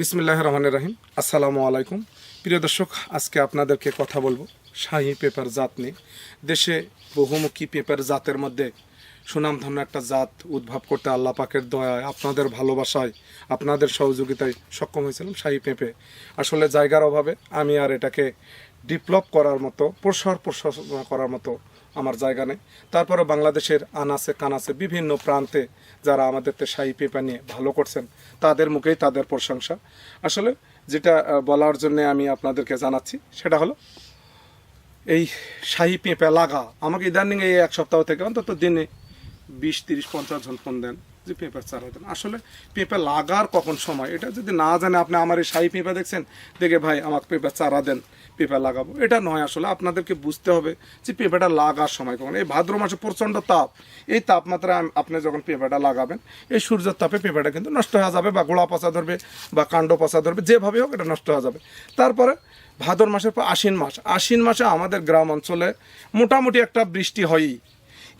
বিসমিল্লাহ রহমানের রাহিম। আসসালামু আলাইকুম। প্রিয় দর্শক, আজকে আপনাদেরকে কথা বলব শাহী পেপার জাত নিয়ে। দেশে বহুমুখী পেপার জাতের মধ্যে সুনামধন্য একটা জাত উদ্ভব করতে আল্লাহ পাকের দয়ায়, আপনাদের ভালোবাসায়, আপনাদের সহযোগিতায় সক্ষম হয়েছিলাম শাহী পেঁপে। আসলে জায়গার অভাবে আমি আর এটাকে ডেভেলপ করার মতো, প্রসার প্রসারণা করার মতো আমার জায়গা নেই। তারপরে বাংলাদেশের আনাসে কানাসে বিভিন্ন প্রান্তে যারা আমাদেরতে শাহী পেপা নিয়ে ভালো করছেন, তাদের মুখেই তাদের প্রশংসা। আসলে যেটা বলার জন্য আমি আপনাদেরকে জানাচ্ছি, সেটা হলো এই শাহী পেঁপে লাগা। আমাকে ইদানিং এই এক সপ্তাহ থেকে অন্তত দিনে বিশ, তিরিশ, পঞ্চাশ জন ফোন দেন। যে পেঁপের চারা দেন আসলে পেঁপে লাগার কখন সময়? এটা যদি না জানে, আপনি আমার এই শাহী পেঁপে দেখছেন, দেখে ভাই আমাকে পেঁপে চারা দেন পেঁপে লাগাবো। এটা নয় আসলে, আপনাদেরকে বুঝতে হবে যে পেঁপেটা লাগার সময় কখন। এই ভাদ্র মাসে প্রচণ্ড তাপ। এই তাপমাত্রায় আপনি যখন পেঁপেটা লাগাবেন, এই সূর্যের তাপে পেঁপেটা কিন্তু নষ্ট হয়ে যাবে বা গোড়া পচা ধরবে বা কাণ্ড পচা ধরবে যেভাবে হোক এটা নষ্ট হয়ে যাবে। তারপরে ভাদর মাসের পর আশ্বিন মাস। আশ্বিন মাসে আমাদের গ্রাম অঞ্চলে মোটামুটি একটা বৃষ্টি হয়ই।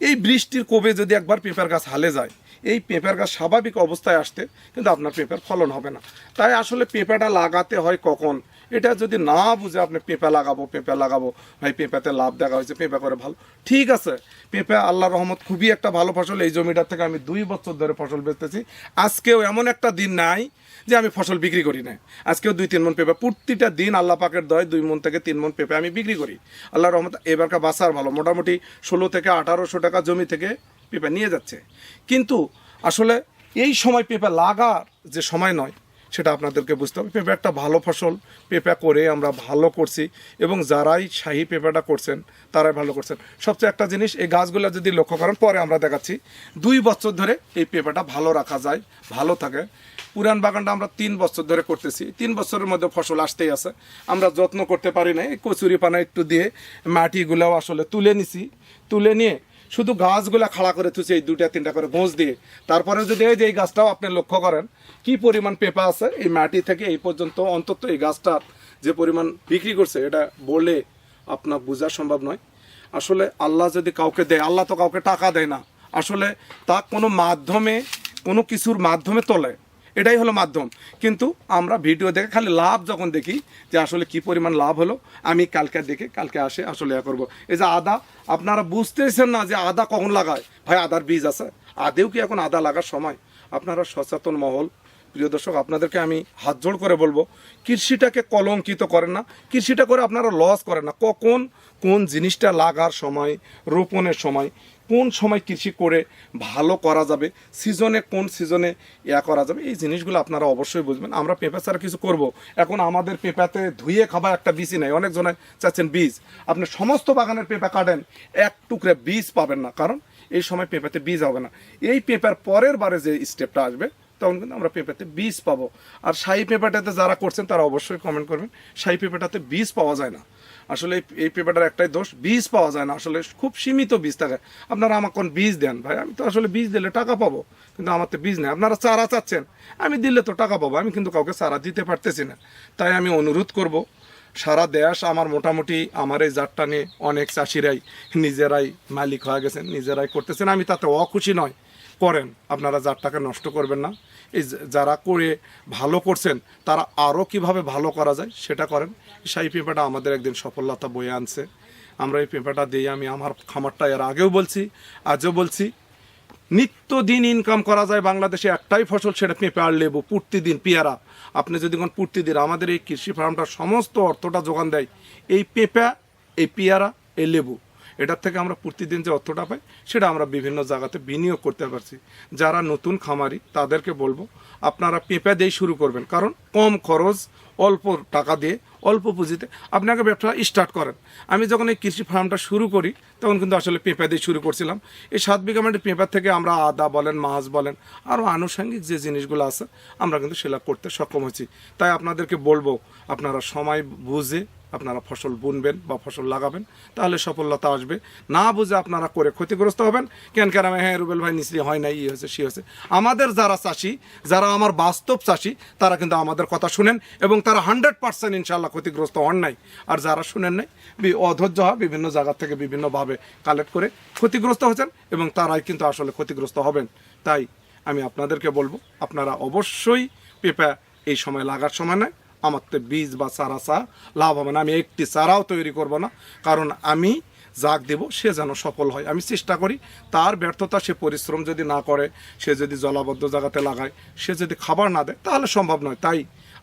এই বৃষ্টির কোবে যদি একবার পেঁপের গাছ হালে যায়, এই পেঁপের গাছ স্বাভাবিক অবস্থায় আসতে কিন্তু আপনার পেঁপের ফলন হবে না। তাই আসলে পেঁপেটা লাগাতে হয় কখন? এটা যদি না বুঝে আপনি পেঁপে লাগাবো পেঁপে লাগাবো, ভাই পেঁপেতে লাভ দেখা হয়েছে, পেঁপে করে ভালো। ঠিক আছে, পেঁপে আল্লাহ রহমত খুবই একটা ভালো ফসল, এই জমিটার থেকে আমি দুই বছর ধরে ফসল বেচতেছি। আজকেও এমন একটা দিন নাই যে আমি ফসল বিক্রি করি না আজকেও দুই তিন মন পেঁপে, প্রতিটা দিন আল্লাহ পাকের দয় দুই মন থেকে তিন মন পেঁপে আমি বিক্রি করি। আল্লাহ রহমত এবারকার বাসার ভালো, মোটামুটি ষোলো থেকে আঠারোশো টাকা জমি থেকে পেঁপে নিয়ে যাচ্ছে। কিন্তু আসলে এই সময় পেঁপে লাগার যে সময় নয় সেটা আপনাদেরকে বুঝতে হবে। পেঁপে একটা ভালো ফসল। পেঁপে করে আমরা ভালো করছি এবং যারাই শাহী পেঁপেটা করছেন, তারাই ভালো করছেন। সবচেয়ে একটা জিনিস, এই গাছগুলো যদি লক্ষ্য করেন, পরে আমরা দেখাচ্ছি, দুই বছর ধরে এই পেঁপেটা ভালো রাখা যায়, ভালো থাকে। পুরান বাগানটা আমরা তিন বছর ধরে করতেছি। তিন বছরের মধ্যে ফসল আসতেই আছে। আমরা যত্ন করতে পারি না এই কচুরি পানা একটু দিয়ে মাটিগুলাও আসলে তুলে নিছি। তুলে নিয়ে শুধু গাছগুলা খাড়া করে তুলছে এই দুটা তিনটা করে গোঁজ দিয়ে। তারপরে যদি এই যে এই গাছটাও আপনি লক্ষ্য করেন, কি পরিমাণ পেঁপা আছে এই মাটি থেকে এই পর্যন্ত অন্তত এই গাছটার যে পরিমাণ বিক্রি করছে, এটা বলে আপনার বোঝা সম্ভব নয়। আসলে আল্লাহ যদি কাউকে দেয়, আল্লাহ তো কাউকে টাকা দেয় না। আসলে তা কোনো মাধ্যমে, কোনো কিছুর মাধ্যমে তোলে। এটাই হলো মাধ্যম। কিন্তু আমরা ভিডিও দেখে খালি লাভ যখন দেখি যে আসলে কি পরিমাণ লাভ হলো, আমি কালকে দেখে কালকে আসে আসলে ইয়া করব। এই যে আদা, আপনারা বুঝতেছেন না যে আদা কখন লাগায়? ভাই, আদার বীজ আছে। আদেও কি এখন আদা লাগার সময়? আপনারা সচেতন মহল। প্রিয় দর্শক, আপনাদেরকে আমি হাত জোড় করে বলব, কৃষিটাকে কলঙ্কিত করেন না। কৃষিটা করে আপনারা লস করেন না। কখন কোন জিনিসটা লাগার সময়, রোপণের সময় কোন সময় কৃষি করে ভালো করা যাবে, সিজনে কোন সিজনে ইয়া করা যাবে, এই জিনিসগুলো আপনারা অবশ্যই বুঝবেন। আমরা পেঁপা ছাড়া কিছু করব। এখন আমাদের পেঁপাতে ধুয়ে খাবার একটা বীজই নাই অনেকজনে চাচ্ছেন বীজ। আপনি সমস্ত বাগানের পেঁপা কাটেন, এক টুকরে বীজ পাবেন না, কারণ এই সময় পেঁপাতে বীজ হবে না। এই পেঁপার পরের বারে যে স্টেপটা আসবে, তখন কিন্তু আমরা পেঁপাতে বীজ পাবো। আর শাহী পেঁপাটাতে যারা করছেন, তারা অবশ্যই কমেন্ট করবেন, শাহী পেঁপাটাতে বীজ পাওয়া যায় না। আসলে এই- পেঁপাটার একটাই দোষ, বীজ পাওয়া যায় না। আসলে খুব সীমিত বীজ থাকে। আপনারা আমাকে কোন বীজ দেন? ভাই, আমি তো আসলে বীজ দিলে টাকা পাবো, কিন্তু আমার তো বীজ নেই। আপনারা চারা চাচ্ছেন, আমি দিলে তো টাকা পাবো। আমি কিন্তু কাউকে চারা দিতে পারতেছি না। তাই আমি অনুরোধ করব, সারা দেশ আমার মোটামুটি আমার এই জাতটা নিয়ে অনেক চাষিরাই, নিজেরাই মালিক হয়ে গেছেন, নিজেরাই করতেছেন। আমি তাতে অখুশি নয়। করেন, আপনারা জাতটাকে নষ্ট করবেন না। এই যারা করে ভালো করছেন, তারা আরও কীভাবে ভালো করা যায় সেটা করেন। সেই পেঁপাটা আমাদের একদিন সফলতা বয়ে আনছে। আমরা এই পেঁপাটা দিয়ে আমি আমার খামারটা এর আগেও বলছি, আজও বলছি, নিত্যদিন ইনকাম করা যায় বাংলাদেশে, একটাই ফসল সেটা পেঁপে আর লেবু, প্রতিদিন পেয়ারা। আপনি যদি কোন প্রতিদিন আমাদের এই কৃষি ফার্মটার সমস্ত অর্থটা যোগান দেয়, এই পেঁপা, এই পেয়ারা, এই লেবু। এটার থেকে আমরা প্রতিদিন যে অর্থটা পাই, সেটা আমরা বিভিন্ন জায়গাতে বিনিয়োগ করতে পারছি। যারা নতুন খামারি, তাদেরকে বলব, আপনারা পেঁপে দিয়ে শুরু করবেন। কারণ কম খরচ, অল্প টাকা দিয়ে, অল্প পুঁজিতে আপনাকে ব্যবসা স্টার্ট করেন। আমি যখন এই কৃষি ফার্মটা শুরু করি, তখন কিন্তু আসলে পেঁপা দিয়ে শুরু করছিলাম। এই সাত বিঘা মাটির পেঁপা থেকে আমরা আদা বলেন, মাছ বলেন আরও আনুষঙ্গিক যে জিনিসগুলো আছে, আমরা কিন্তু সেটা করতে সক্ষম হয়েছি। তাই আপনাদেরকে বলব, আপনারা সময় বুঝে আপনারা ফসল বুনবেন বা ফসল লাগাবেন, তাহলে সফলতা আসবে। না বুঝে আপনারা করে ক্ষতিগ্রস্ত হবেন। কেন কেন হ্যাঁ রুবেল ভাই, নিশ্চয়ই হয় না ই হয়েছে, সে হয়েছে। আমাদের যারা চাষি, যারা আমার বাস্তব চাষি, তারা কিন্তু আমাদের কথা শুনেন এবং তারা হান্ড্রেড পার্সেন্ট ইনশাল্লাহ ক্ষতিগ্রস্ত হন নাই। আর যারা শুনেন নাই অধৈর্য হয় বিভিন্ন জায়গা থেকে বিভিন্নভাবে কালেক্ট করে ক্ষতিগ্রস্ত হচ্ছেন এবং তারাই কিন্তু আসলে ক্ষতিগ্রস্ত হবেন। তাই আমি আপনাদেরকে বলব, আপনারা অবশ্যই পেঁপা এই সময় লাগার সময় নয় আমার তো বীজ বা চারা চা লাভ হবে না, আমি একটি চারাও তৈরি করব না। কারণ আমি যাক দেব, সে যেন সফল হয়। আমি চেষ্টা করি, তার ব্যর্থতা, সে পরিশ্রম যদি না করে, সে যদি জলাবদ্ধ জায়গাতে লাগায়, সে যদি খাবার না দেয়, তাহলে সম্ভব নয়। তাই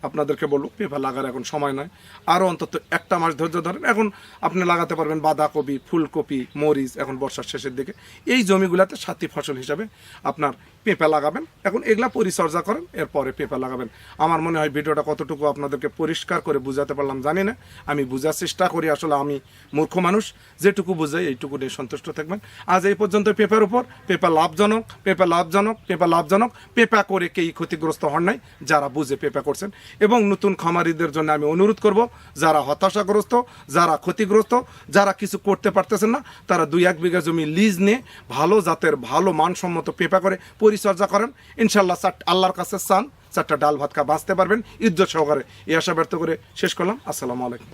আপনাদেরকে বলব, পেঁপা লাগার এখন সময় নয় আরও অন্তত একটা মাস ধৈর্য ধরেন। এখন আপনি লাগাতে পারবেন বাঁধাকপি, ফুলকপি, মরিচ, এখন বর্ষার শেষের দিকে। এই জমিগুলোতে সাথী ফসল হিসাবে আপনার পেঁপা লাগাবেন। এখন এগুলা পরিচর্যা করেন, এরপরে পেঁপা লাগাবেন। আমার মনে হয় ভিডিওটা কতটুকু আপনাদেরকে পরিষ্কার করে বুঝাতে পারলাম জানি না। আমি বোঝার চেষ্টা করি, আসলে আমি মূর্খ মানুষ। যেটুকু বুঝাই এইটুকু নিয়ে সন্তুষ্ট থাকবেন। আজ এই পর্যন্ত পেঁপার উপর। পেঁপা লাভজনক পেঁপা লাভজনক পেঁপা লাভজনক। পেঁপা করে কেই ক্ষতিগ্রস্ত হন নাই, যারা বুঝে পেঁপা করছেন। এবং নতুন খামারিদের জন্য আমি অনুরোধ করব, যারা হতাশাগ্রস্ত, যারা ক্ষতিগ্রস্ত, যারা কিছু করতে পারতেছেন না, তারা দুই এক বিঘা জমি লিজ নিয়ে ভালো জাতের, ভালো মানসম্মত পেঁপা করে পরিচর্যা করেন। ইনশাল্লাহ আল্লাহর কাছে চান, চারটা ডাল ভাত খা, বাঁচতে পারবেন। ইজ্জত সহকারে এই আশা ব্যর্থ করে শেষ করলাম। আসসালামু আলাইকুম।